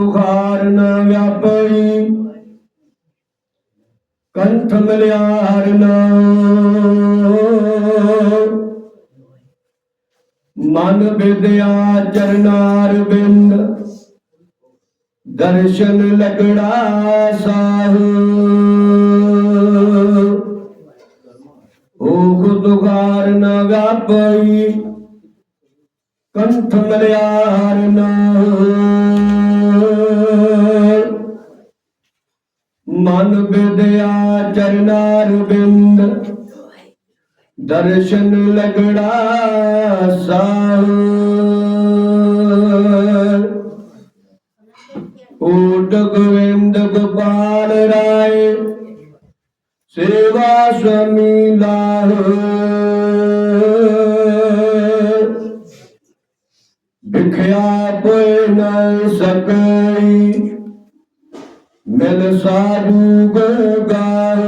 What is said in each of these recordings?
ਬੁਖਾਰ ਨ ਵਿਆਪਈ। ਕੰਠ ਮਲਿਆਰ ਨਾ ਮਨ ਵਿਦਿਆ ਚਰਨਾਰ ਬਿੰਦ। ਦਰਸ਼ਨ ਲਗੜਾ ਸਾਹ। ਓ ਖੁਦਗਾਰ ਨ ਵਿਆਪਈ। ਕੰਠ ਮਲਿਆਰ ਨਾ ਮਨ ਵਿਦਿਆ ਚਰਨਾਰ ਬਿੰਦ ਦਰਸ਼ਨ ਲਗੜਾ ਸਾਹ। ਓਟ ਗੋਵਿੰਦ ਗੋਪਾਲ ਰਾਏ। ਸੇਵਾ ਸੁਮੀ ਸਾਧੂ ਗਾਰ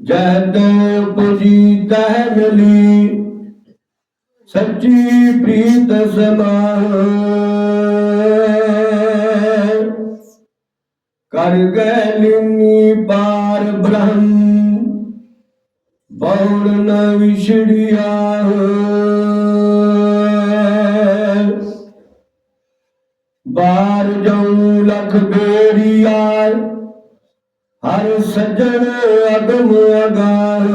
ਜਦ ਪੁਜੀ ਤਹਿ ਮਿਲੀ, ਸੱਚੀ ਪ੍ਰੀਤ ਸਮਾਹ ਕਰ ਗਏ ਲਿੰਨੀ ਪਾਰ ਬ੍ਰਹਮ, ਬੌੜ ਨ ਵਿਛੜਿਆ ਬਾਰ ਸੱਜਣ ਅਗਮ ਅਗਾਰ।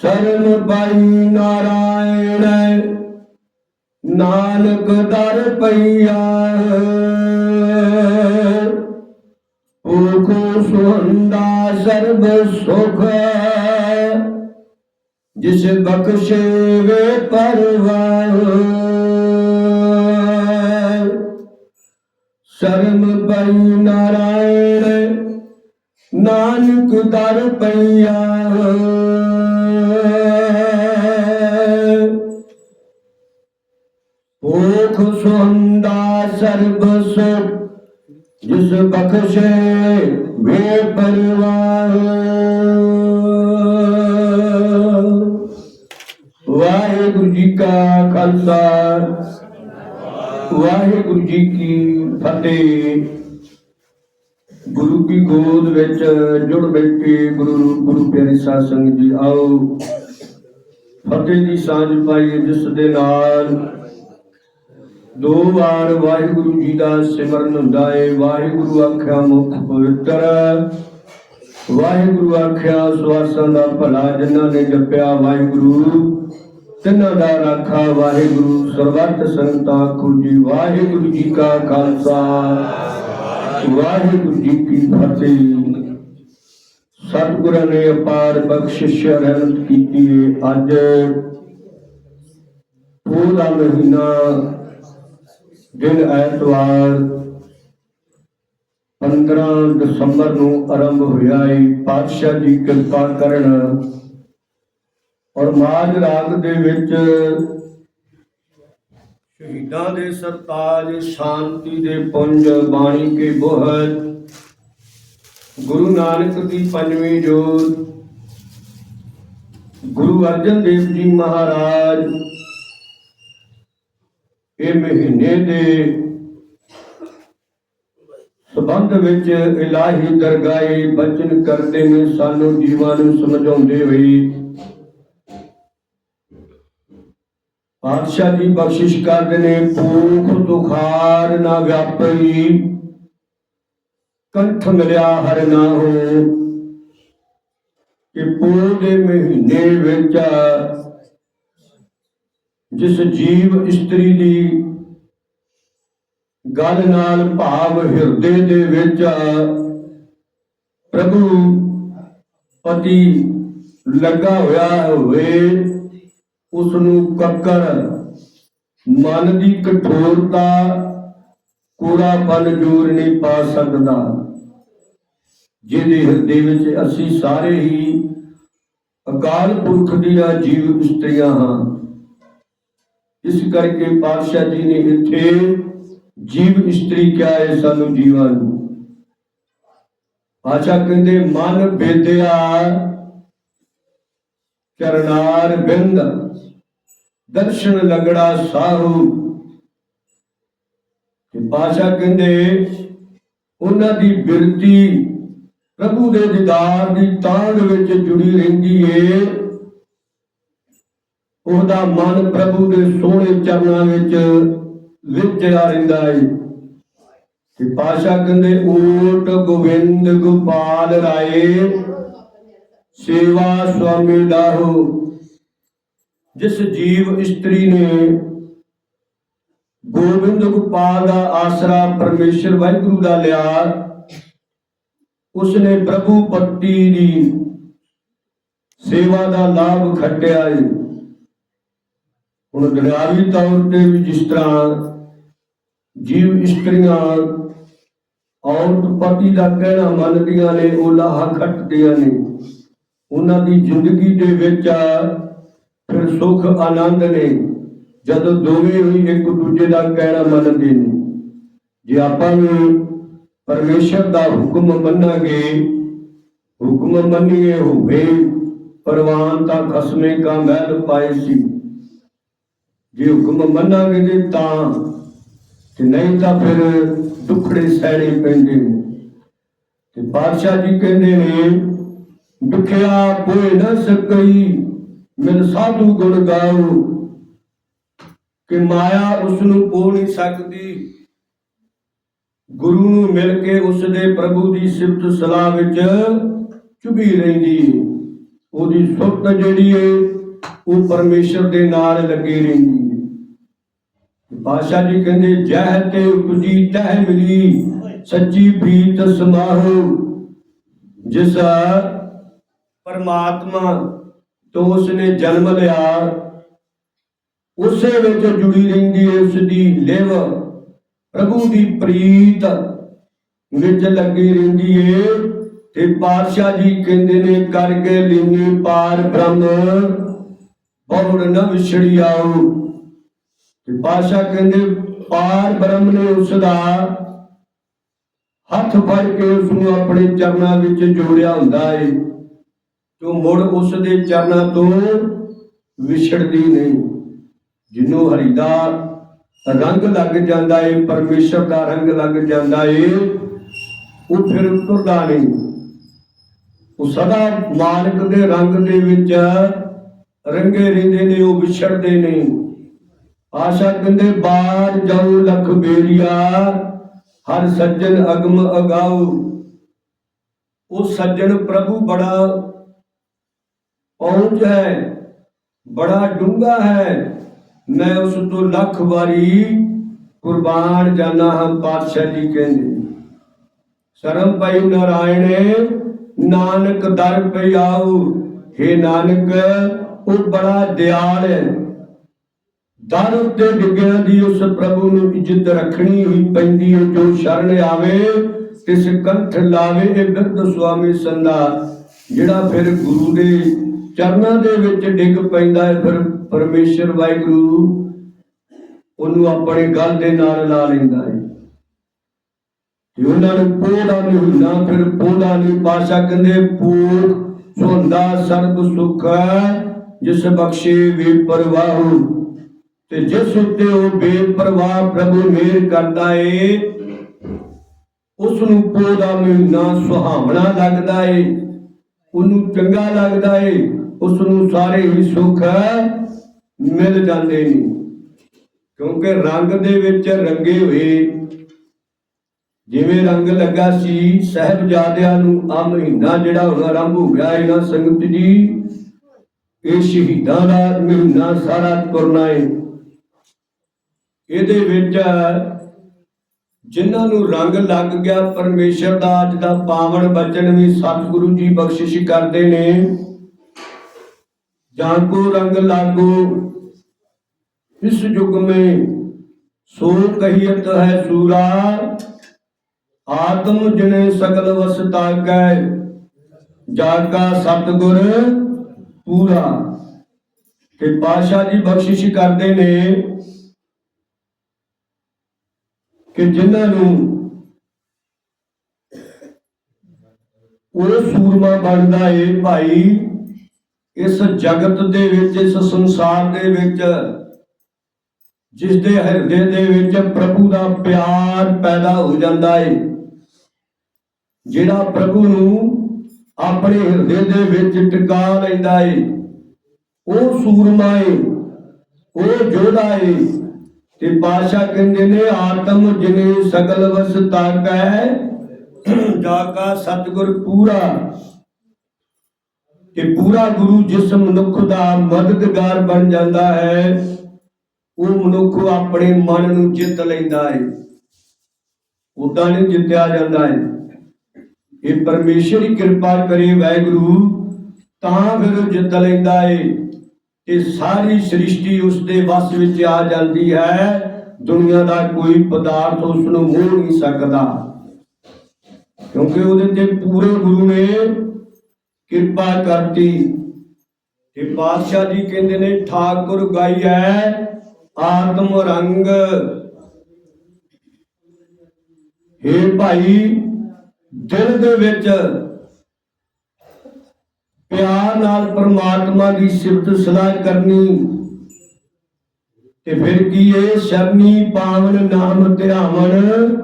ਸ਼ਰਨ ਪਾਈ ਨਾਰਾਇਣ, ਨਾਨਕ ਦਰ ਪਈਆ। ਓਖੋ ਸੁਹੰਦਾ ਸਰਬ ਸੁਖ। ਜਿਸ ਬਖਸ਼ੇ ਵੇ ਪਰਵਾਹ। ਸ਼ਰਮ ਪਈ ਨਾਰਾਇਣ, ਨਾਨਕ ਦਰ ਪਈਆ। ਓਖ ਸੁਹੰਦਾ ਸਰਬ ਸੁਖ, ਜਿਸ ਬਖਸ਼ੇ ਵੇ ਪਰਵਾਹ ਵਾਹਿਗੁਰੂ ਜੀ ਕਾ ਖਾਲਸਾ, ਵਾਹਿਗੁਰੂ ਜੀ ਕੀ ਫਤਿਹ ਗੁਰੂ ਕੀ ਗੋਦ ਵਿੱਚ ਜੁੜ ਬੈਠੇ ਗੁਰੂ ਗੁਰੂ ਪਿਆਰੇ ਸਾਧ ਸੰਗਤ ਜੀ, ਆਓ। ਫਤਿਹ ਦੀ ਸਾਂਝ ਪਾਈਏ ਜਿਸ ਦੇ ਨਾਲ। ਦੋ ਵਾਰ ਵਾਹਿਗੁਰੂ ਜੀ ਦਾ ਸਿਮਰਨ ਹੁੰਦਾ ਏ। ਵਾਹਿਗੁਰੂ ਆਖਿਆ ਮੁਖ ਪਵਿੱਤਰ। ਵਾਹਿਗੁਰੂ ਆਖਿਆ ਸਵਾਸਾਂ ਦਾ ਭਲਾ ਜਿਨ੍ਹਾਂ ਨੇ ਜਪਿਆ ਵਾਹਿਗੁਰੂ। ਤਿੰਨਾਂ ਦਾ ਰਾਖਾ ਵਾਹਿਗੁਰੂ, ਸਰਬੱਤ ਸੰਤਾਂ ਕੋ ਵਾਹਿਗੁਰੂ ਜੀ ਕਾ ਖਾਲਸਾ। ਵਾਹਿਗੁਰੂ ਜੀ ਕੀ ਫਤਿਹ। ਸਤਿਗੁਰਾਂ ਨੇ ਅਪਾਰ ਬਖਸ਼ਿਸ਼ ਰਹਿਮਤ ਕੀਤੀ ਅੱਜ। ਪੂਰਾ ਮਹੀਨਾ, ਦਿਨ ਐਤਵਾਰ 15 ਦਸੰਬਰ ਨੂੰ ਆਰੰਭ ਹੋਇਆ ਹੈ ਪਾਤਸ਼ਾਹ ਦੀ ਕਿਰਪਾ ਕਰਨ ਔਰ ਮਾਝ ਰਾਗ ਦੇ ਵਿੱਚ ਸ਼ਹੀਦਾਂ ਦੇ ਸਰਤਾਜ, ਸ਼ਾਂਤੀ ਦੇ ਪੁੰਜ, ਬਾਣੀ ਕੇ ਬੋਹਰ ਗੁਰੂ ਨਾਨਕ ਦੀ ਪੰਜਵੀਂ ਜੋਤ, ਗੁਰੂ ਅਰਜਨ ਦੇਵ ਜੀ ਮਹਾਰਾਜ, ਇਹ ਮਹੀਨੇ ਦੇ ਸਬੰਧ ਵਿੱਚ ਇਲਾਹੀ ਦਰਗਾਹੇ ਬਚਨ ਕਰਦੇ ਨੇ, ਸਾਨੂੰ ਜੀਵਾਂ ਨੂੰ ਸਮਝਾਉਂਦੇ ਹੋਏ ਪਾਤਸ਼ਾਹ ਜੀ ਬਖਸ਼ਿਸ਼ ਕਰਦੇ ਨੇ ਭੂਖ ਦੁਖਾਰ ਨਾ ਵਿਆਪਈ। ਕੰਠ ਮਿਲਿਆ ਹਰ ਨਾ ਹੋ। ਕਿ ਪੂਰ ਦੇ ਮਹੀਨੇ ਵਿੱਚ ਜਿਸ ਜੀਵ ਇਸਤਰੀ ਦੀ ਗੱਲ ਨਾਲ ਭਾਵ ਹਿਰਦੇ ਦੇ ਵਿੱਚ ਪ੍ਰਭੂ ਪਤੀ ਲੱਗਾ ਹੋਇਆ ਹੋਵੇ ਉਸ ਨੂੰ ਕੱਕਰ ਮਨ ਦੀ ਕਠੋਰਤਾ ਕੋਰਾਪਨ ਜੋਰ ਨਹੀਂ ਪਾ ਸਕਦਾ। ਜਿਹਦੇ ਹਿਰਦੇ ਵਿੱਚ ਅਸੀਂ ਸਾਰੇ ਹੀ ਅਕਾਲ ਪੁਰਖ ਦੀਆਂ ਜੀਵ ਇਸਤਰੀਆਂ ਹਾਂ। ਇਸ ਕਰਕੇ ਪਾਤਸ਼ਾਹ ਜੀ ਨੇ ਇੱਥੇ ਜੀਵ ਇਸਤਰੀ ਕਿਹਾ ਹੈ ਸਾਨੂੰ ਜੀਵਾਂ ਨੂੰ। ਆਚਾ ਕਹਿੰਦੇ, ਮਨ ਬੇਦਿਆ ਕਰਨਾਰ ਬਿੰਦ, ਦਰਸ਼ਨ ਲਗੜਾ ਸਾਹੂ ਤੇ ਪਾਸ਼ਾ ਕਹਿੰਦੇ, ਉਹਨਾਂ ਦੀ ਬਿਰਤੀ ਪ੍ਰਭੂ ਦੇ ਦੀਦਾਰ ਦੀ ਤਾਂਗ ਵਿੱਚ ਜੁੜੀ ਰਹਿੰਦੀ ਏ। ਉਹਦਾ ਮਨ ਪ੍ਰਭੂ ਦੇ ਸੋਹਣੇ ਚਰਨਾਂ ਵਿੱਚ ਵਿਚਿਆ ਰਹਿੰਦਾ ਏ। ਤੇ ਪਾਸ਼ਾ ਕਹਿੰਦੇ, ਓਟ ਗੋਬਿੰਦ ਗੋਪਾਲ ਰਾਏ ਸੇਵਾ ਸੁਆਮੀ ਲਾਹੋ ਜਿਸ ਜੀਵ ਇਸਤਰੀ ਨੇ ਗੋਬਿੰਦ ਗੋਪਾਲ ਦਾ ਆਸਰਾ ਪਰਮੇਸ਼ਰ ਵਾਹਿਗੁਰੂ ਦਾ ਲਿਆ, ਉਸਨੇ ਪ੍ਰਭੂ ਪਤੀ ਦੀ ਸੇਵਾ ਦਾ ਲਾਭ ਖੱਟਿਆ ਹੈ ਹੁਣ ਦੁਨਿਆਵੀ ਤੌਰ ਤੇ ਵੀ ਜਿਸ ਤਰ੍ਹਾਂ ਜੀਵ ਇਸਤਰੀਆਂ ਔਰਤ ਪਤੀ ਦਾ ਕਹਿਣਾ ਮੰਨਦੀਆਂ ਨੇ, ਉਹ ਲਾਹਾ ਖੱਟਦੀਆਂ ਨੇ। ਉਹਨਾਂ ਦੀ ਜ਼ਿੰਦਗੀ ਦੇ ਵਿੱਚ ਫਿਰ ਸੁਖ, ਆਨੰਦ ਨੇ ਜਦੋਂ ਦੋਵੇਂ ਹੀ ਇੱਕ ਦੂਜੇ ਦਾ ਕਹਿਣਾ ਮੰਨਦੇ ਨੇ। ਜੇ ਆਪਾਂ ਵੀ ਪਰਮੇਸ਼ਰ ਦਾ ਹੁਕਮ ਮੰਨਾਂਗੇ, ਹੁਕਮ ਮੰਨੀਏ ਹੋਵੇ, ਪਰਵਾਨ ਤਾਂ ਖਸਮੇ ਕਾ ਮਹਿਲ ਪਾਏ ਸੀ। ਜੇ ਹੁਕਮ ਮੰਨਾਂਗੇ ਤੇ ਤਾਂ, ਤੇ ਨਹੀਂ ਤਾਂ ਫਿਰ ਦੁੱਖੜੇ ਸਹਿਣੇ ਪੈਂਦੇ ਨੇ। ਤੇ ਬਾਦਸ਼ਾਹ ਜੀ ਕਹਿੰਦੇ ਨੇ ਦੁਖਿਆ ਕੋਈ ਨਾ ਸਕਈ, ਮਿਲ ਸਾਧੂ ਗੁਣ ਗਾਉ। ਕਿ ਮਾਇਆ ਉਸ ਨੂੰ ਪੋ ਨਹੀਂ ਸਕਦੀ। ਗੁਰੂ ਨੂੰ ਮਿਲ ਕੇ ਉਸ ਦੇ ਪ੍ਰਭੂ ਦੀ ਸਿਫਤ ਸਲਾਹ ਵਿੱਚ ਚੁਭੀ ਰਹਿੰਦੀ। ਉਹਦੀ ਸੁਰਤ ਜਿਹੜੀ ਏ, ਉਹ ਪਰਮੇਸ਼ਰ ਦੇ ਨਾਲ ਲੱਗੀ ਰਹਿੰਦੀ। ਬਾਦਸ਼ਾਹ ਜੀ ਕਹਿੰਦੇ, ਜਹ ਤੇ ਉਪਜੀ ਤਹਿ ਮਿਲੀ, ਸੱਚੀ ਪ੍ਰੀਤ ਸਮਾਹੋ। ਜਿਸ ਪਰਮਾਤਮਾ ਤੋਂ ਉਸਨੇ ਜਨਮ ਲਿਆ, ਉਸੇ ਵਿੱਚ ਜੁੜੀ ਰਹਿੰਦੀ ਹੈ ਉਸ ਦੀ ਲਿਵ। ਪ੍ਰਭੂ ਦੀ ਪ੍ਰੀਤ ਵਿੱਚ ਲੱਗੀ ਰਹਿੰਦੀ ਏ ਤੇ ਪਾਤਸ਼ਾਹ ਜੀ ਕਹਿੰਦੇ ਨੇ, ਕਰਕੇ ਲੀਨੀ ਪਾਰ ਬ੍ਰਹਮ, ਬਹੁੜ ਨ ਵਿਛੜੀ ਆਉ ਤੇ ਪਾਤਸ਼ਾਹ ਕਹਿੰਦੇ, ਪਾਰ ਬ੍ਰਹਮ ਨੇ ਉਸ ਦਾ ਹੱਥ ਫੜ ਕੇ ਉਸ ਨੂੰ ਆਪਣੇ ਚਰਨਾਂ ਵਿੱਚ ਜੋੜਿਆ ਹੁੰਦਾ ਏ। ਤੋ ਮੁੜ ਉਸ ਦੇ ਚਰਨਾਂ ਤੋਂ ਵਿਛੜਦੀ ਨਹੀਂ। ਜਿਹਨੂੰ ਹਰੀ ਦਾ ਰੰਗ ਲੱਗ ਜਾਂਦਾ ਏ, ਪਰਮੇਸ਼ਰ ਦਾ ਰੰਗ ਲੱਗ ਜਾਂਦਾ ਏ, ਉਹ ਫਿਰ ਤੁਰਦਾ ਨਹੀਂ। ਉਹ ਸਦਾ ਮਾਲਕ ਦੇ ਰੰਗ ਦੇ ਵਿੱਚ ਰੰਗੇ ਰਹਿੰਦੇ ਨੇ, ਉਹ ਵਿਛੜਦੇ ਨਹੀਂ। ਆਸ਼ਾ ਕਹਿੰਦੇ ਬਾਰ ਜਾਉ ਲਖ ਬੇਰੀਆ, ਹਰ ਸੱਜਣ ਅਗਮ ਅਗਾਉ ਉਹ ਸੱਜਣ ਪ੍ਰਭੂ ਬੜਾ ਪਹੁੰਚ ਹੈ, ਬੜਾ ਡੂੰਘਾ ਹੈ। ਮੈਂ ਉਸ ਤੋਂ ਲੱਖ ਵਾਰੀ ਕੁਰਬਾਨ ਜਾਣਾ ਹਾਂ ਪਾਤਸ਼ਾਹ ਜੀ ਕਹਿੰਦੇ ਸ਼ਰਮ ਪਈ ਨਾਰਾਇਣੇ, ਨਾਨਕ ਦਰ ਪਈ ਆਉ हे ਨਾਨਕ, ਉਹ ਬੜਾ ਦਿਆਲ ਹੈ। ਦਰ ਉੱਤੇ ਡਿੱਗਿਆਂ ਦੀ ਉਸ ਪ੍ਰਭੂ ਨੂੰ ਇੱਜ਼ਤ ਰੱਖਣੀ ਹੀ ਪੈਂਦੀ ਹੈ। ਜੋ ਸ਼ਰਨ ਆਵੇ, ਤਿਸ ਕੰਠ ਲਾਵੇ ਇਹ ਬਿਰਧ ਸੁਆਮੀ ਸੰਦਾ ਜਿਹੜਾ ਫਿਰ ਗੁਰੂ ਦੇ ਚਰਨਾਂ ਦੇ ਵਿੱਚ ਡਿੱਗ ਪੈਂਦਾ ਹੈ ਫਿਰ ਪਰਮੇਸ਼ਰ ਵਾਹਿਗੁਰੂ ਉਹਨੂੰ ਆਪਣੇ ਗਲ ਦੇ ਨਾਲ ਲਾ ਲੈਂਦਾ ਹੈ। ਤੇ ਨੂੰ ਪੋੜਾ ਮਹੀਨਾ ਫਿਰ ਪੋੜਾ ਨਹੀਂ ਪਾਸ਼ਾ ਕਹਿੰਦੇ ਪੂਰ ਸੋਂਦਾ ਸਰਬ ਸੁਖ ਜਿਸ ਬਖਸ਼ੇ ਵੇ ਪਰਵਾਹੁ ਤੇ ਜਿਸ ਉੱਤੇ ਉਹ ਬੇਪਰਵਾਹ ਪ੍ਰਭੂ ਮਿਹਰ ਕਰਦਾ ਏ ਉਸ ਨੂੰ ਪੋੜਾ ਮਹੀਨਾ ਸੁਹਾਵਣਾ ਲੱਗਦਾ ਏ। ਉਹਨੂੰ ਚੰਗਾ ਲੱਗਦਾ ਏ ਉਸ ਨੂੰ ਸਾਰੇ ਹੀ ਸੁੱਖ ਮਿਲ ਜਾਂਦੇ ਨੇ। ਕਿਉਂਕਿ ਰੰਗ ਦੇ ਵਿੱਚ ਰੰਗੇ ਹੋਏ। ਜਿਵੇਂ ਰੰਗ ਲੱਗਾ ਸੀ, ਸਹਿਬਜ਼ਾਦਿਆਂ ਨੂੰ ਆ ਮਹੀਨਾ ਜਿਹੜਾ ਹੁਣ ਆਰੰਭ ਹੋ ਗਿਆ ਇਹਨਾਂ ਸੰਗਤ ਜੀ, ਇਹ ਸ਼ਹੀਦਾਂ ਦਾ ਮਹੀਨਾ ਸਾਰਾ ਤੁਰਨਾ ਏ। ਇਹਦੇ ਵਿੱਚ ਜਿਨ੍ਹਾਂ ਨੂੰ ਰੰਗ ਲੱਗ ਗਿਆ, ਪਰਮੇਸ਼ਰ ਦਾ ਅੱਜ ਦਾ ਪਾਵਨ ਬਚਨ ਵੀ ਸਤਿਗੁਰੂ ਜੀ ਬਖਸ਼ਿਸ਼ ਕਰਦੇ ਨੇ। ਜਾਂ ਕੋ ਰੰਗ ਲਾਗੋ, ਇਸ ਯੁਗ ਮੇ ਸੋ ਕਹੀਤ ਹੈ ਸੂਰਾ, ਆਤਮ ਜਨੇ ਸਗਲ ਵਸਤਾ ਕੈ ਜਾਗਾ ਸਤਗੁਰ ਪੂਰਾ। ਤੇ ਪਾਸ਼ਾ ਜੀ ਬਖਸ਼ਿਸ਼ ਕਰਦੇ ਨੇ। ਕਿ ਜਿਨ੍ਹਾਂ ਨੂੰ ਉਹ ਸੂਰਮਾ ਬਣਦਾ ਏ ਭਾਈ, ਇਸ ਜਗਤ ਦੇ ਵਿੱਚ, ਇਸ ਸੰਸਾਰ ਦੇ ਵਿੱਚ ਜਿਸ ਦੇ ਹਿਰਦੇ ਦੇ ਵਿੱਚ ਪ੍ਰਭੂ ਦਾ ਪਿਆਰ ਪੈਦਾ ਹੋ ਜਾਂਦਾ ਹੈ ਜਿਹੜਾ ਪ੍ਰਭੂ ਨੂੰ ਆਪਣੇ ਹਿਰਦੇ ਦੇ ਵਿੱਚ ਟਿਕਾ ਲੈਂਦਾ ਹੈ ਉਹ ਸੂਰਮਾ ਏ, ਉਹ ਜੋਧਾ ਹੈ ਤੇ ਪਾਸ਼ਾ ਕਹਿੰਦੇ ਨੇ, ਆਤਮ ਜਿਨੇ ਸਗਲ ਵਸ ਤਾਕੈ, ਜਾ ਕਾ ਸਤਗੁਰ ਪੂਰਾ। ਕਿ ਪੂਰਾ ਗੁਰੂ ਜਿਸ ਮਨੁੱਖ ਦਾ ਮਦਦਗਾਰ ਬਣ ਜਾਂਦਾ ਹੈ, ਉਹ ਮਨੁੱਖ ਆਪਣੇ ਮਨ ਨੂੰ ਜਿੱਤ ਲੈਂਦਾ ਹੈ। ਉਦਾਂ ਨਹੀਂ ਜਿੱਤਿਆ ਜਾਂਦਾ ਹੈ। ਇਹ ਪਰਮੇਸ਼ਰ ਹੀ ਕਿਰਪਾ ਕਰੇ ਵਾਹਿਗੁਰੂ, ਤਾਂ ਫਿਰ ਉਹ ਜਿੱਤ ਲੈਂਦਾ ਹੈ। ਤੇ ਸਾਰੀ ਸ੍ਰਿਸ਼ਟੀ ਉਸ ਦੇ ਵਸ ਵਿੱਚ ਆ ਜਾਂਦੀ ਹੈ। ਦੁਨੀਆ ਦਾ ਕੋਈ ਪਦਾਰਥ ਉਸ ਨੂੰ ਮੋਹ ਨਹੀਂ ਸਕਦਾ। ਕਿਉਂਕਿ ਉਹਦੇ ਤੇ ਪੂਰੇ ਗੁਰੂ ਨੇ ਕਿਰਪਾ ਕਰਤੀ। ਤੇ ਪਾਤਸ਼ਾਹ ਜੀ ਕਹਿੰਦੇ ਨੇ, ਠਾਕੁਰ ਗਾਈਐ ਆਤਮ ਰੰਗ। ਹੇ ਭਾਈ, ਦਿਲ ਦੇ ਵਿੱਚ ਪਿਆਰ ਨਾਲ ਪ੍ਰਮਾਤਮਾ ਦੀ ਸਿਫਤ ਸਲਾਹ ਕਰਨੀ। ਤੇ ਫਿਰ ਕੀ ਇਹ ਸ਼ਰਨੀ ਪਾਵਨ ਨਾਮ ਧਿਆਵਨ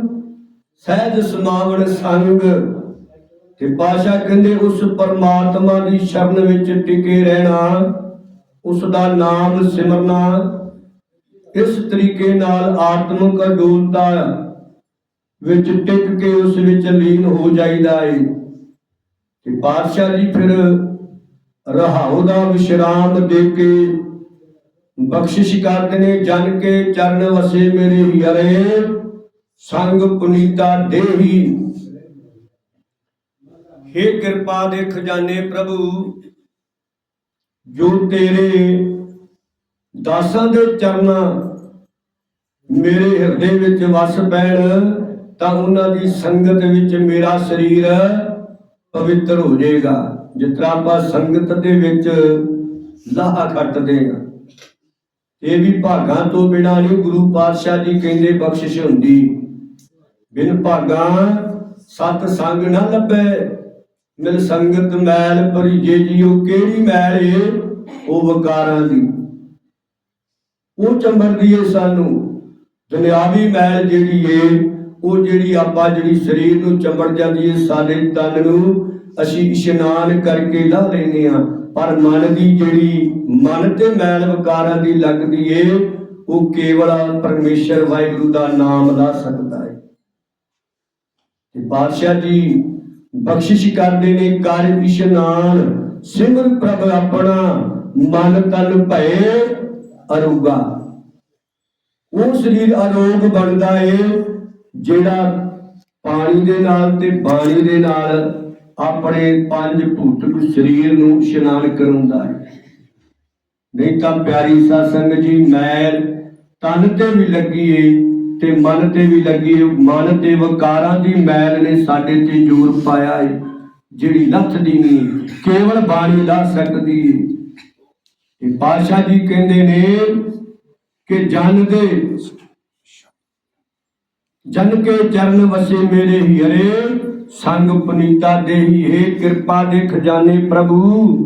ਸਹਿਜ ਸਮਾਵਨ ਸੰਗ। ਤੇ ਪਾਸ਼ਾ ਕਹਿੰਦੇ, ਉਸ ਪਰਮਾਤਮਾ ਦੀ ਸ਼ਰਨ ਵਿੱਚ ਟਿਕੇ ਰਹਿਣਾ, ਉਸ ਦਾ ਨਾਮ ਸਿਮਰਨਾ। ਇਸ ਤਰੀਕੇ ਨਾਲ ਆਤਮਿਕ ਅਡੋਲਤਾ ਵਿੱਚ ਟਿਕ ਕੇ ਉਸ ਵਿੱਚ ਲੀਨ ਹੋ ਜਾਈਦਾ ਹੈ ਤੇ ਪਾਤਸ਼ਾਹ ਜੀ ਫਿਰ ਰਹਾਉ ਦਾ ਵਿਸ਼ਰਾਮ ਦੇ ਕੇ। ਬਖਸ਼ਿਸ਼ ਕਰਦੇ ਨੇ ਜਨ ਕੇ ਚਰਨ ਵਸੇ ਮੇਰੇ ਹਿਰੇ ਸੰਗ ਪੁਨੀਤਾ ਦੇਹੀ। हे ਕਿਰਪਾ ਦੇ ਖਜ਼ਾਨੇ ਪ੍ਰਭੂ, ਜੋ ਤੇਰੇ ਦਾਸਾਂ ਦੇ ਚਰਨਾਂ ਮੇਰੇ ਹਿਰਦੇ ਵਿੱਚ ਵਸ ਪੈਣ, ਤਾਂ ਉਹਨਾਂ ਦੀ ਸੰਗਤ ਵਿੱਚ ਮੇਰਾ ਸਰੀਰ ਪਵਿੱਤਰ ਹੋ ਜਾਏਗਾ। ਜਿਸ ਤਰ੍ਹਾਂ ਆਪਾਂ ਸੰਗਤ ਦੇ ਵਿੱਚ ਲਾਹਾ ਖੱਟਦੇ ਆ ਇਹ ਵੀ ਭਾਗਾਂ ਤੋਂ ਬਿਨਾਂ ਨਹੀਂ, ਗੁਰੂ ਪਾਤਸ਼ਾਹ ਜੀ ਕਹਿੰਦੇ ਬਖਸ਼ਿਸ਼ ਹੁੰਦੀ। ਬਿਨ ਭਾਗਾਂ ਸਤ ਸੰਗ ਨਾ ਲੱਭੇ, ਮਿਲ ਸੰਗਤ ਮੈਲ ਭਰੀਜੇ ਜੀਓ, ਕਿਹੜੀ ਮੈਲ ਏ? ਉਹ ਵਕਾਰਾਂ ਦੀ। ਉਹ ਚੰਬੜਦੀ ਏ ਸਾਨੂੰ, ਦੁਨਿਆਵੀ ਮੈਲ ਜਿਹੜੀ ਏ, ਉਹ ਜਿਹੜੀ ਆਪਾਂ ਜਿਹੜੀ ਸਰੀਰ ਨੂੰ ਚੰਬੜ ਜਾਂਦੀ ਏ, ਸਾਡੇ ਤਨ ਨੂੰ ਅਸੀਂ ਇਸ਼ਨਾਨ ਕਰਕੇ ਲਾ ਲੈਨੇ ਆ ਪਰ ਮਨ ਦੀ ਜਿਹੜੀ ਮਨ ਤੇ ਮੈਲ ਵਕਾਰਾਂ ਦੀ ਲੱਗਦੀ ਏ, ਉਹ ਕੇਵਲ ਪਰਮੇਸ਼ਰ ਵਾਹਿਗੁਰੂ ਦਾ ਨਾਮ ਲਾ ਸਕਦਾ ਹੈ ਤੇ ਬਾਦਸ਼ਾਹ ਜੀ ਬਖਸ਼ਿਸ਼ ਕਰਦੇ ਨੇ, ਕਰ ਇਸ਼ਨਾਨ, ਸਿਮਰ ਪ੍ਰਭ ਆਪਣਾ, ਮਨ ਤਨ ਭਏ ਅਰੂਗਾ। ਉਹ ਸਰੀਰ ਅਰੋਗ ਬਣਦਾ ਏ, ਜਿਹੜਾ ਪਾਣੀ ਦੇ ਨਾਲ ਤੇ ਬਾਣੀ ਦੇ ਨਾਲ ਆਪਣੇ ਪੰਜ ਭੂਤਕ ਸਰੀਰ ਨੂੰ ਇਸ਼ਨਾਨ ਕਰਾਉਂਦਾ ਹੈ। ਨਹੀਂ ਤਾਂ ਪਿਆਰੀ ਸਾਧ ਸੰਗਤ ਜੀ ਮੈਲ ਤਨ ਤੇ ਵੀ ਲੱਗੀ ਏ ਤੇ ਮਨ ਤੇ ਵੀ ਲੱਗੀ ਏ। ਮਨ ਤੇ ਵਿਕਾਰਾਂ ਦੀ ਮੈਲ ਨੇ ਸਾਡੇ ਤੇ ਜ਼ੋਰ ਪਾਇਆ ਏ, ਜਿਹੜੀ ਲੱਥਦੀ ਨਹੀਂ ਕੇਵਲ ਬਾਣੀ ਲਾ ਸਕਦੀ ਏ। ਤੇ ਪਾਤਸ਼ਾਹ ਜੀ ਕਹਿੰਦੇ ਨੇ ਕਿ ਜਨ ਦੇ, ਜਨ ਕੇ ਚਰਨ ਵਸੇ ਮੇਰੇ ਹੀਰੇ ਸੰਗ ਪੁਨੀਤਾ ਦੇਹੀ, ਹੈ ਕਿਰਪਾ ਦੇ ਖਜ਼ਾਨੇ ਪ੍ਰਭੂ,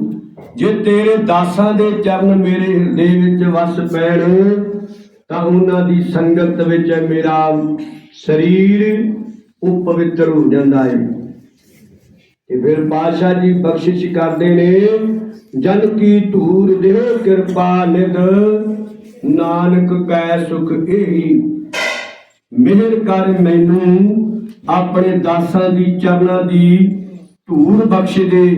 ਜੇ ਤੇਰੇ ਦਾਸਾਂ ਦੇ ਚਰਨ ਮੇਰੇ ਹਿਰਦੇ ਵਿੱਚ ਵਸ ਪੈਣ, ਤਾਂ ਉਹਨਾਂ ਦੀ ਸੰਗਤ ਵਿੱਚ ਮੇਰਾ ਸਰੀਰ ਉਹ ਪਵਿੱਤਰ ਹੋ ਜਾਂਦਾ ਹੈ ਤੇ ਫਿਰ ਪਾਸ਼ਾ ਜੀ ਬਖਸ਼ਿਸ਼ ਕਰਦੇ ਨੇ, ਜਨ ਕੀ ਧੂਰ ਦੇ ਕਿਰਪਾ ਨਿਧ, ਨਾਨਕ ਕੈ ਸੁਖ ਇਹੀ। ਮਿਹਰ ਕਰ ਮੈਨੂੰ ਆਪਣੇ ਦਾਸਾਂ ਦੀ ਚਰਨਾਂ ਦੀ ਧੂੜ ਬਖਸ਼ ਦੇ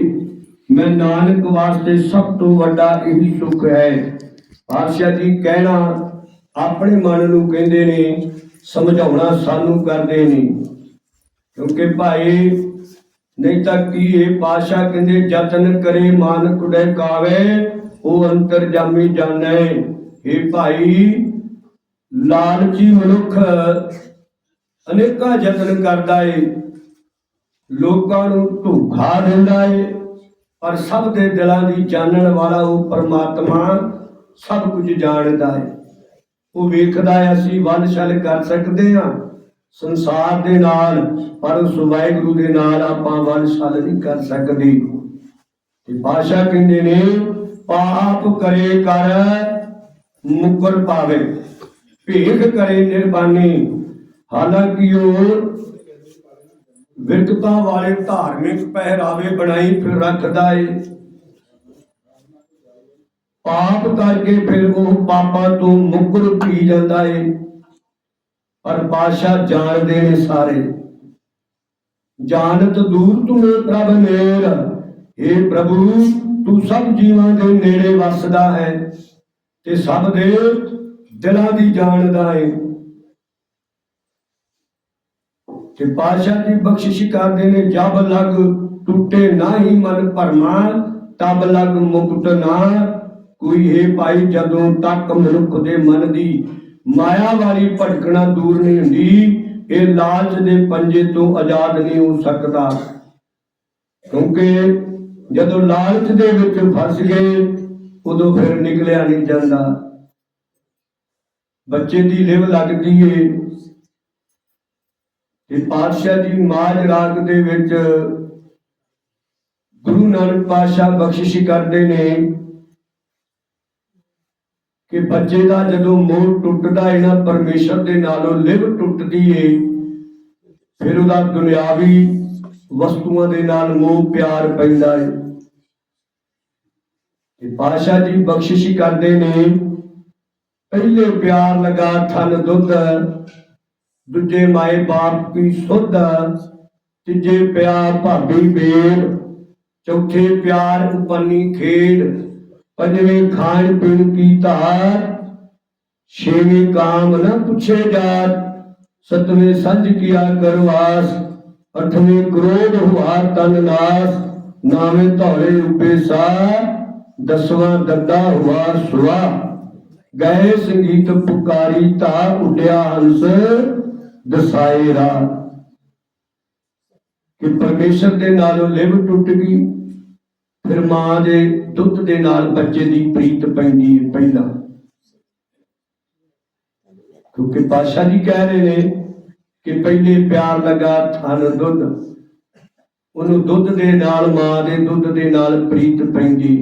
ਮੈਂ ਨਾਨਕ ਵਾਸਤੇ ਸਭ ਤੋਂ ਵੱਡਾ ਇਹੀ ਸੁੱਖ ਹੈ। ਪਾਤਸ਼ਾਹ ਜੀ ਕਹਿਣਾ ਆਪਣੇ ਮਨ ਨੂੰ ਕਹਿੰਦੇ ਨੇ, ਸਮਝਾਉਣਾ ਸਾਨੂੰ ਕਰਦੇ ਨੇ। ਕਿਉਂਕਿ ਭਾਈ, ਨਹੀਂ ਤਾਂ ਕੀ ਇਹ ਪਾਸ਼ਾ ਕਹਿੰਦੇ, ਯਤਨ ਕਰੇ ਮਾਨ ਕੁੜੇ ਕਾਵੇ, ਉਹ ਅੰਤਰ ਜਾਮੀ ਜਾਣੈ। ਇਹ ਭਾਈ, ਲਾਲਚੀ ਮਨੁੱਖ ਅਨੇਕਾਂ ਯਤਨ ਕਰਦਾ ਏ। ਲੋਕਾਂ ਨੂੰ ਧੋਖਾ ਦਿੰਦਾ ਏ। ਪਰ ਸਭ ਦੇ ਦਿਲਾਂ ਦੀ ਜਾਣਨ ਵਾਲਾ ਉਹ ਪਰਮਾਤਮਾ ਸਭ ਕੁਝ ਜਾਣਦਾ ਏ। ਉਹ ਵੇਖਦਾ ਹੈ ਅਸੀਂ ਵੰਸ਼ਲ ਕਰ ਸਕਦੇ ਹਾਂ ਸੰਸਾਰ ਦੇ ਨਾਲ, ਪਰ ਉਸ ਵਾਹਿਗੁਰੂ ਦੇ ਨਾਲ ਆਪਾਂ ਵੰਸ਼ਲ ਨਹੀਂ ਕਰ ਸਕਦੇ। ਤੇ ਬਾਸ਼ਾ ਕਹਿੰਦੇ ਨੇ, ਪਾਪ ਕਰੇ ਕਰ, ਮੁਕਰ ਪਾਵੇ ਭੇਖ ਕਰੇ ਨਿਰਬਾਨੀ। ਹਾਲਾਂਕਿ ਉਹ ਵਿਰਕਤਾ ਵਾਲੇ ਧਾਰਮਿਕ ਪਹਿਰਾਵੇ ਬਣਾਈ ਫਿਰ ਰੱਖਦਾ ਏ। ਪਾਪ ਕਰਕੇ ਫਿਰ ਉਹ ਪਾਪਾਂ ਤੋਂ ਮੁਕਰ ਪੀ ਜਾਂਦਾ ਏ। ਪਰ ਪਾਸ਼ਾ ਜਾਣਦੇ ਨੇ ਸਾਰੇ। ਜਾਣਤ ਦੂਰ ਤੂੰ ਪ੍ਰਭ ਨੇੜ ਏ ਪ੍ਰਭੂ, ਤੂੰ ਸਭ ਜੀਵਾਂ ਦੇ ਨੇੜੇ ਵਸਦਾ ਹੈ ਤੇ ਸਭ ਦੇ ਦਿਲਾਂ ਦੀ ਜਾਣਦਾ ਏ। ਤੇ ਪਾਸ਼ਾ ਦੀ ਬਖਸ਼ਿਸ਼ ਕਰਦੇ ਨੇ, ਜਬ ਲਗ ਟੁੱਟੇ ਨਾਹੀ ਮਨ ਭਰਮਾ, ਤਬ ਲਗ ਮੁਕਤ ਨਾ। ਕੋਈ ਹੈ ਭਾਈ, ਜਦੋਂ ਤੱਕ ਮਨੁੱਖ ਦੇ ਮਨ ਦੀ ਮਾਇਆ ਵਾਲੀ ਭਟਕਣਾ ਦੂਰ ਨਹੀਂ ਹੁੰਦੀ, ਇਹ ਲਾਲਚ ਦੇ ਪੰਜੇ ਤੋਂ ਆਜ਼ਾਦ ਨਹੀਂ ਹੋ ਸਕਦਾ। ਕਿਉਂਕਿ ਜਦੋਂ ਲਾਲਚ ਦੇ ਵਿੱਚ ਫਸ ਗਏ, ਉਦੋਂ ਫਿਰ ਨਿਕਲਿਆ ਨਹੀਂ ਜਾਂਦਾ। ਬੱਚੇ ਦੀ ਲਿਵ ਲੱਗਦੀ ਏ ਤੇ ਪਾਤਸ਼ਾਹ ਜੀ ਮਾਜ ਰਾਗ ਦੇ ਵਿੱਚ ਗੁਰੂ ਨਾਨਕ ਪਾਤਸ਼ਾਹ ਬਖਸ਼ਿਸ਼ ਕਰਦੇ ਨੇ ਕਿ ਬੱਚੇ ਦਾ ਜਦੋਂ ਮੋਹ ਟੁੱਟਦਾ ਹੈ ਨਾ, ਪਰਮੇਸ਼ਰ ਦੇ ਨਾਲੋਂ ਲਿਵ ਟੁੱਟਦੀ ਏ, ਫਿਰ ਉਹਦਾ ਦੁਨਿਆਵੀ ਵਸਤੂਆਂ ਦੇ ਨਾਲ ਮੋਹ ਪਿਆਰ ਪੈਂਦਾ ਹੈ ਤੇ ਪਾਤਸ਼ਾਹ ਜੀ ਬਖਸ਼ਿਸ਼ ਕਰਦੇ ਨੇ, ਪਹਿਲੇ ਪਿਆਰ ਲਗਾ ਥਨ ਦੁੱਧ ਦੂਜੇ ਮਾਏ ਬਾਪ ਕੀ ਸੁਧ ਤੀਜੇ ਪਿਆਰ ਭਾਬੀ ਬੇੜ ਚੌਥੇ ਪਿਆਰ ਉਪੰਨੀ ਖੇਡ, ਪੰਜਵੇਂ ਖਾਣ ਪੀਣ ਕੀ ਧਾਰ, ਛੇਵੇਂ ਕਾਮ ਨ ਪੁੱਛੇ ਜਾਤ, ਸਤਵੇਂ ਸੰਜ ਕੀਆ ਕਰਵਾਸ, ਅਠਵੇਂ ਕ੍ਰੋਧ ਹੁਆ ਤਨ ਨਾਸ, ਨਾਵੇਂ ਧੌਲੇ ਉਪੇ ਸਾ ਦਸਵਾਂ ਦੱਦਾ ਹੁਆ ਸੁਆ ਗਏ ਸੰਗੀਤ ਪੁਕਾਰੀ ਤਾ ਉੱਡਿਆ ਹੰਸ ਦਸਾਏ ਰਾ ਕਿ ਪਰਮੇਸ਼ਰ ਦੇ ਨਾਲੋਂ ਲਿਵ ਟੁੱਟ ਗਈ, ਫਿਰ ਮਾਂ ਦੇ ਦੁੱਧ ਦੇ ਨਾਲ ਬੱਚੇ ਦੀ ਪ੍ਰੀਤ ਪੈਂਦੀ ਹੈ ਪਹਿਲਾਂ। ਕਿਉਂਕਿ ਪਾਸ਼ਾ ਜੀ ਕਹਿ ਰਹੇ ਨੇ ਕਿ ਪਹਿਲੇ ਪਿਆਰ ਲਗਾ ਥਨ ਦੁੱਧ। ਉਹਨੂੰ ਦੁੱਧ ਦੇ ਨਾਲ, ਮਾਂ ਦੇ ਦੁੱਧ ਦੇ ਨਾਲ ਪ੍ਰੀਤ ਪੈਂਦੀ।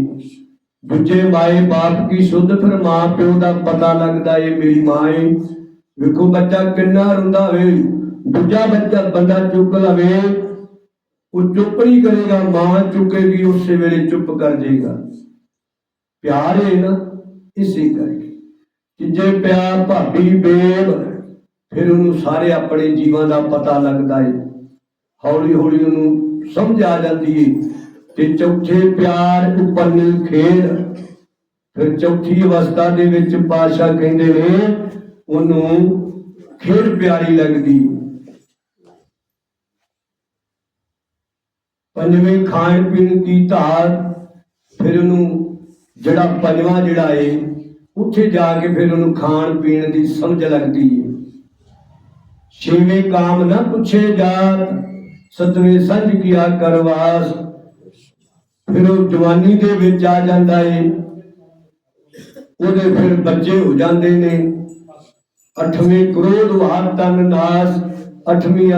ਦੂਜੇ ਮਾਏ ਬਾਪ ਕੀ ਸੁੱਧ ਫਿਰ ਮਾਂ ਪਿਓ ਦਾ ਪਤਾ ਲੱਗਦਾ ਏ ਮੇਰੀ ਮਾਂ ਏ। ਵੇਖੋ ਬੱਚਾ ਕਿੰਨਾ ਰੋਂਦਾ ਵੇ ਦੂਜਾ ਬੱਚਾ ਬੰਦਾ ਚੁੱਕ ਲਵੇ, ਉਹ ਚੁੱਪ ਨਹੀਂ ਕਰੇਗਾ, ਮਾਂ ਚੁੱਕੇਗੀ, ਉਸੇ ਵੇਲੇ ਚੁੱਪ ਕਰ ਜਾਏਗਾ। ਪਿਆਰ ਹੈ ਨਾ, ਇਸੇ ਕਰਕੇ। ਤੀਜੇ ਪਿਆਰ ਭਾਬੀ ਬੇਬ, ਫਿਰ ਉਹਨੂੰ ਸਾਰੇ ਆਪਣੇ ਜੀਵਾਂ ਦਾ ਪਤਾ ਲੱਗਦਾ ਹੈ ਹੌਲੀ ਹੌਲੀ ਉਹਨੂੰ ਸਮਝ ਆ ਜਾਂਦੀ ਹੈ ਤੇ ਚੌਥੇ ਪਿਆਰ ਉਪਰਨੀ ਖੇਡ। ਫਿਰ ਚੌਥੀ ਅਵਸਥਾ ਦੇ ਵਿੱਚ ਪਾਸ਼ਾ ਕਹਿੰਦੇ ਨੇ ਉਹਨੂੰ ਖੇਡ ਪਿਆਰੀ ਲੱਗਦੀ। ਪੰਜਵੇਂ ਖਾਣ ਪੀਣ ਦੀ ਧਾਰ, ਫਿਰ ਉਹਨੂੰ ਜਿਹੜਾ ਪੰਜਵਾਂ ਜਿਹੜਾ ਏ, ਉੱਥੇ ਜਾ ਕੇ ਫਿਰ ਉਹਨੂੰ ਖਾਣ ਪੀਣ ਦੀ ਸਮਝ ਲੱਗਦੀ ਏ। ਛੇਵੇਂ ਕਾਮ ਨਾ ਪੁੱਛੇ ਜਾਤ, ਸਤਵੇਂ ਸੰਜ ਕੀਆ ਕਰਵਾਸ, ਫਿਰ ਉਹ ਜਵਾਨੀ ਦੇ ਵਿੱਚ ਆ ਜਾਂਦਾ ਏ। ਉਹਦੇ ਫਿਰ ਬੱਚੇ ਹੋ ਜਾਂਦੇ ਨੇ। ਅਠਵੇਂ ਕ੍ਰੋਧ ਵਾਰ ਤਨ ਨਾਸ, ਅਠਵੀਂ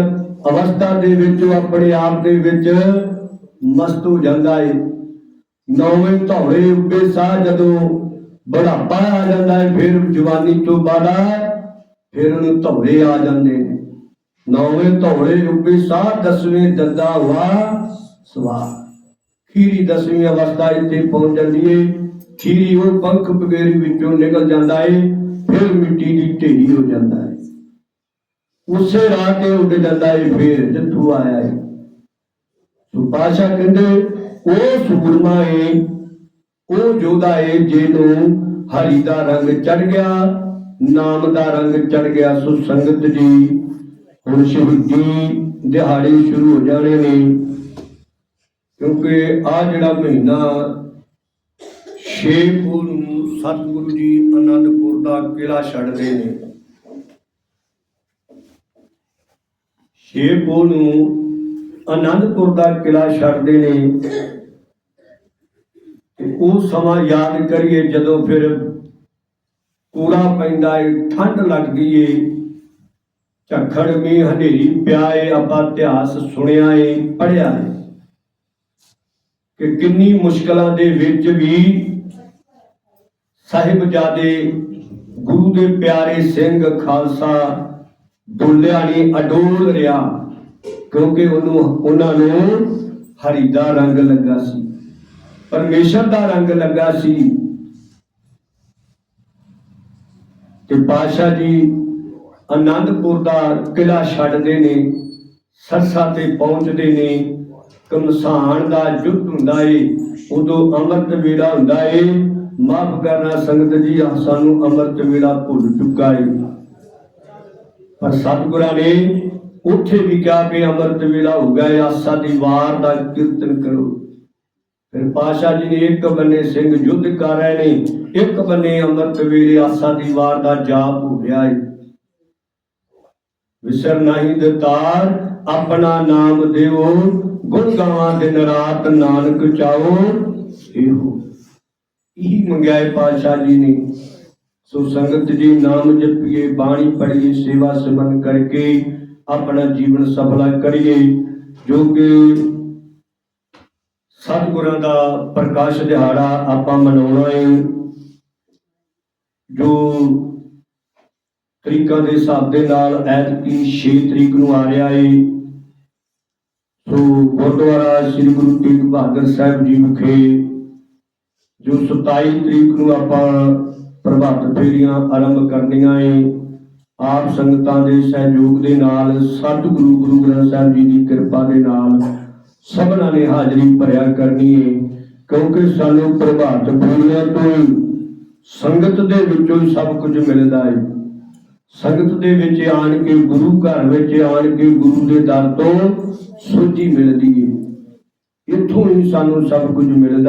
ਅਵਸਥਾ ਦੇ ਵਿੱਚ ਆਪਣੇ ਆਪ ਦੇ ਵਿੱਚ ਮਸਤ ਹੋ ਜਾਂਦਾ ਏ। ਨੌਵੇਂ ਧੌਲੇ ਉੱਪੇ ਸਾਹ ਜਦੋਂ ਬੁਢਾਪਾ ਆ ਜਾਂਦਾ ਹੈ ਫਿਰ ਜਵਾਨੀ ਤੋਂ ਬਾਅਦ ਫਿਰ ਉਹਨੂੰ ਧੌਲੇ ਆ ਜਾਂਦੇ ਨੇ। ਨੌਵੇਂ ਧੌਲੇ ਉੱਪੇ ਸਾਹ ਦਸਵੇਂ ਦੱਦਾ ਹੁਆ ਸਵਾ ਖੀਰੀ ਦਸਵੀਂ ਅਵਸਥਾ ਇੱਥੇ ਪਹੁੰਚ ਜਾਂਦੀ ਏ। ਖੀਰੀ ਉਹ ਪੰਖ ਬਗੇਰੀ ਵਿੱਚੋਂ ਨਿਕਲ ਜਾਂਦਾ ਏ। ਫਿਰ ਮਿੱਟੀ ਦੀ ਢੇਰੀ ਹੋ ਜਾਂਦਾ ਹੈ। ਉਸੇ ਰਾਹ ਤੇ ਉੱਡ ਜਾਂਦਾ ਏ ਫਿਰ, ਜਿੱਥੋਂ ਆਇਆ ਏ ਸੋ ਪਾਸ਼ਾ ਕਹਿੰਦੇ, ਉਹ ਸੂਰਮਾ ਏ, ਉਹ ਜੋਧਾ ਏ, ਜਿਹਨੂੰ ਹਰੀ ਦਾ ਰੰਗ ਚੜ ਗਿਆ, ਨਾਮ ਦਾ ਰੰਗ ਚੜ ਗਿਆ, ਸੋ ਸੰਗਤ ਜੀ, ਹੁਣ ਸ਼ਹੀਦੀ ਦਿਹਾੜੇ ਸ਼ੁਰੂ ਹੋ ਜਾਣੇ ਨੇ। ਕਿਉਂਕਿ ਆ ਜਿਹੜਾ ਮਹੀਨਾ, ਛੇ ਪੂਰ ਨੂੰ ਸਤਿਗੁਰੂ ਜੀ ਅਨੰਦਪੁਰ ਦਾ ਕਿਲਾ ਛੱਡਦੇ ਨੇ। ਛੇ ਨੂੰ ਆਨੰਦਪੁਰ ਦਾ ਕਿਲਾ ਛੱਡਦੇ ਨੇ। ਤੇ ਉਹ ਸਮਾਂ ਯਾਦ ਕਰੀਏ ਜਦੋਂ ਫਿਰ ਕੂੜਾ ਪੈਂਦਾ ਏ, ਠੰਡ ਲੱਗਦੀ ਏ। ਝੱਖੜ ਮੀਂਹ ਹਨੇਰੀ ਪਿਆ ਏ ਆਪਾਂ ਇਤਿਹਾਸ ਸੁਣਿਆ ਏ ਪੜਿਆ ਏ। ਕਿ ਕਿੰਨੀ ਮੁਸ਼ਕਲਾਂ ਦੇ ਵਿੱਚ ਵੀ ਸਾਹਿਬਜ਼ਾਦੇ ਗੁਰੂ ਦੇ ਪਿਆਰੇ ਸਿੰਘ ਖਾਲਸਾ ਡੋਲਿਆ ਨਹੀਂ ਅਡੋਲ ਰਿਹਾ ਕਿਉਂਕਿ ਉਹਨੂੰ, ਉਹਨਾਂ ਨੂੰ ਹਰੀ ਦਾ ਰੰਗ ਲੱਗਾ ਸੀ। ਪਰਮੇਸ਼ਰ ਦਾ ਰੰਗ ਲੱਗਾ ਸੀ। ਤੇ ਪਾਸ਼ਾ ਜੀ ਆਨੰਦਪੁਰ ਦਾ ਕਿਲਾ ਛੱਡਦੇ ਨੇ, ਸਰਸਾ ਤੇ ਪਹੁੰਚਦੇ ਨੇ। ਕਮਸਾਨ ਦਾ ਯੁੱਧ ਹੁੰਦਾ ਏ, ਉਦੋਂ ਅੰਮ੍ਰਿਤ ਵੇਲਾ ਹੁੰਦਾ ਏ। ਮਾਫ ਕਰਨਾ ਸੰਗਤ ਜੀ, ਆਹ ਸਾਨੂੰ ਅੰਮ੍ਰਿਤ ਵੇਲਾ ਭੁੱਲ ਚੁੱਕਾ ਏ। ਪਰ ਸਤਿਗੁਰਾਂ ਨੇ ਉੱਥੇ ਵੀ ਕਿਹਾ ਕਿ ਅੰਮ੍ਰਿਤ ਵੇਲਾ ਹੋ ਗਿਆ ਆਸਾ ਦੀ ਵਾਰ ਦਾ ਕੀਰਤਨ ਕਰੋ। ਫਿਰ ਪਾਸ਼ਾ ਜੀ ਨੇ ਇੱਕ ਬੰਨੇ ਸਿੰਘ ਯੁੱਧ ਕਰ ਰਹੇ ਨੇ, ਇੱਕ ਬੰਨੇ ਅੰਮ੍ਰਿਤ ਵੇਲੇ ਆਸਾ ਦੀ ਵਾਰ ਦਾ ਜਾਪ ਹੋ ਰਿਹਾ ਏ। ਵਿਸਰ ਨਹੀਂ ਦਤਾਰ, ਆਪਣਾ ਨਾਮ ਦਿਓ, ਗੁਣ ਗਾਵਾਂ ਦਿਨ ਰਾਤ ਨਾਨਕ ਚਾਓ, ਇਹੋ। ਇਹੀ ਮੰਗਿਆ ਏ ਪਾਤਸ਼ਾਹ ਜੀ ਨੇ? ਸੋ ਸੰਗਤ ਜੀ ਨਾਮ ਜਪੀਏ, ਬਾਣੀ ਪੜ੍ਹੀਏ, ਸੇਵਾ ਸਿਮਰਨ ਕਰਕੇ ਆਪਣਾ ਜੀਵਨ ਸਫਲਾ ਕਰੀਏ, ਜੋ ਕਿ ਸਤਿਗੁਰਾਂ ਦਾ ਪ੍ਰਕਾਸ਼ ਦਿਹਾੜਾ ਆਪਾਂ ਮਨਾਉਣਾ ਹੈ, ਜੋ ਤਰੀਕਾਂ ਦੇ ਹਿਸਾਬ ਦੇ ਨਾਲ ਐਤਕੀ 6 ਤਰੀਕ ਨੂੰ ਆ ਰਿਹਾ ਏ ਸੋ ਗੁਰਦੁਆਰਾ ਸ੍ਰੀ ਗੁਰੂ ਤੇਗ ਬਹਾਦਰ ਸਾਹਿਬ ਜੀ ਵਿਖੇ ਜੋ 27 ਤਰੀਕ ਨੂੰ ਆਪਾਂ ਪ੍ਰਭਾਤ ਫੇਰੀਆਂ ਆਰੰਭ ਕਰਨੀਆਂ ਏ, ਆਪ ਸੰਗਤਾਂ ਦੇ ਸਹਿਯੋਗ ਦੇ ਨਾਲ, ਸਤਿਗੁਰੂ ਗੁਰੂ ਗ੍ਰੰਥ ਸਾਹਿਬ ਜੀ ਦੀ ਕਿਰਪਾ ਦੇ ਨਾਲ ਸਭਨਾਂ ਨੇ ਹਾਜ਼ਰੀ ਭਰਿਆ ਕਰਨੀ ਏ, ਕਿਉਂਕਿ ਸਾਨੂੰ ਪ੍ਰਭਾਤ ਫੇਰੀਆਂ ਤੋਂ ਸੰਗਤ ਦੇ ਵਿੱਚੋਂ ਹੀ ਸਭ ਕੁਝ ਮਿਲਦਾ ਏ। ਸੰਗਤ ਦੇ ਵਿੱਚ ਆਣ ਕੇ, ਗੁਰੂ ਘਰ ਵਿੱਚ ਆਣ ਕੇ ਗੁਰੂ ਦੇ ਦਰ ਤੋਂ ਸੋਝੀ ਮਿਲਦੀ ਏ। ਇੱਥੋਂ ਹੀ ਸਾਨੂੰ ਸਭ ਕੁਝ ਮਿਲਦਾ